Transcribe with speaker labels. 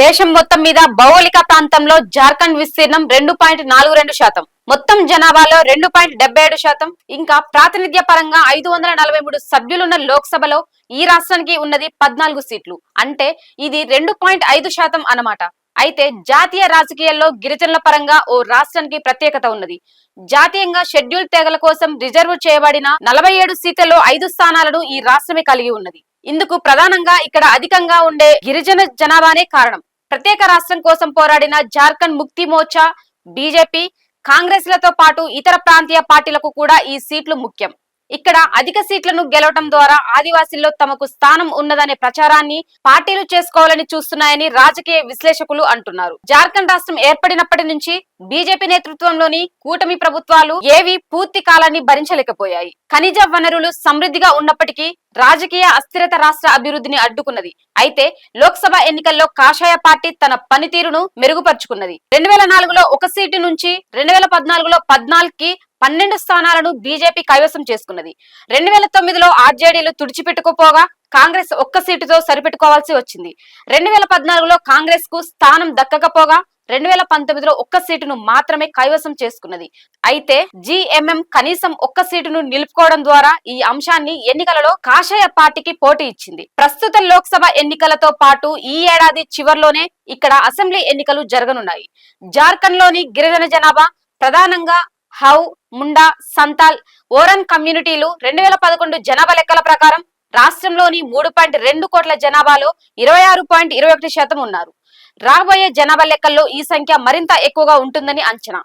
Speaker 1: దేశం మొత్తం మీద భౌగోళిక ప్రాంతంలో జార్ఖండ్ విస్తీర్ణం రెండు పాయింట్ నాలుగు రెండు శాతం మొత్తం జనాభాలో రెండు పాయింట్ డెబ్బై ఏడు శాతం. ఇంకా ప్రాతినిధ్య పరంగా ఐదు వందల నలభై మూడు సభ్యులున్న లోక్సభలో ఈ రాష్ట్రానికి ఉన్నది పద్నాలుగు సీట్లు. అంటే ఇది రెండు పాయింట్ ఐదు శాతం అన్నమాట. అయితే జాతీయ రాజకీయాల్లో గిరిజనుల పరంగా ఓ రాష్ట్రానికి ప్రత్యేకత ఉన్నది. జాతీయంగా షెడ్యూల్ తెగల కోసం రిజర్వ్ చేయబడిన నలభై ఏడు సీట్లలో ఐదు స్థానాలను ఈ రాష్ట్రమే కలిగి ఉన్నది. ఇందుకు ప్రధానంగా ఇక్కడ అధికంగా ఉండే గిరిజన జనాభానే కారణం. ప్రత్యేక రాష్ట్రం కోసం పోరాడిన జార్ఖండ్ ముక్తి మోర్చా బీజేపీ కాంగ్రెస్లతో పాటు ఇతర ప్రాంతీయ పార్టీలకు కూడా ఈ సీట్లు ముఖ్యం. ఇక్కడ అధిక సీట్లను గెలవటం ద్వారా ఆదివాసీల్లో తమకు స్థానం ఉన్నదనే ప్రచారాన్ని పార్టీలు చేసుకోవాలని చూస్తున్నాయని రాజకీయ విశ్లేషకులు అంటున్నారు. జార్ఖండ్ రాష్ట్రం ఏర్పడినప్పటి నుంచి బీజేపీ నేతృత్వంలోని కూటమి ప్రభుత్వాలు ఏవి పూర్తి కాలాన్ని భరించలేకపోయాయి. ఖనిజ వనరులు సమృద్ధిగా ఉన్నప్పటికీ రాజకీయ అస్థిరత రాష్ట్ర అభివృద్ధిని అడ్డుకున్నది. అయితే లోక్సభ ఎన్నికల్లో కాషాయ పార్టీ తన పనితీరును మెరుగుపరుచుకున్నది. రెండు వేల నాలుగులో ఒక సీటు నుంచి రెండు వేల పద్నాలుగులో పద్నాలుగుకి పన్నెండు స్థానాలను బీజేపీ కైవసం చేసుకున్నది. రెండు వేల తొమ్మిదిలో ఆర్జేడీలు తుడిచిపెట్టుకుపోగా కాంగ్రెస్ ఒక్క సీటుతో సరిపెట్టుకోవాల్సి వచ్చింది. రెండు వేల పద్నాలుగులో కాంగ్రెస్కు స్థానం దక్కకపోగా రెండు వేల పంతొమ్మిదిలో ఒక్క సీటును మాత్రమే కైవసం చేసుకున్నది. అయితే జిఎంఎం కనీసం ఒక్క సీటును నిలుపుకోవడం ద్వారా ఈ అంశాన్ని ఎన్నికలలో కాషాయ పార్టీకి పోటీ ఇచ్చింది. ప్రస్తుత లోక్సభ ఎన్నికలతో పాటు ఈ ఏడాది చివర్లోనే ఇక్కడ అసెంబ్లీ ఎన్నికలు జరగనున్నాయి. జార్ఖండ్లోని గిరిజన జనాభా ప్రధానంగా హౌ ముండా సంతాల్. ఓరన్ కమ్యూనిటీలు రెండు వేల పదకొండు జనాభా లెక్కల ప్రకారం రాష్ట్రంలోని మూడు పాయింట్ రెండు కోట్ల జనాభాలో ఇరవై ఆరు పాయింట్ ఇరవై ఒకటి శాతం ఉన్నారు. రాబోయే జనాభా లెక్కల్లో ఈ సంఖ్య మరింత ఎక్కువగా ఉంటుందని అంచనా.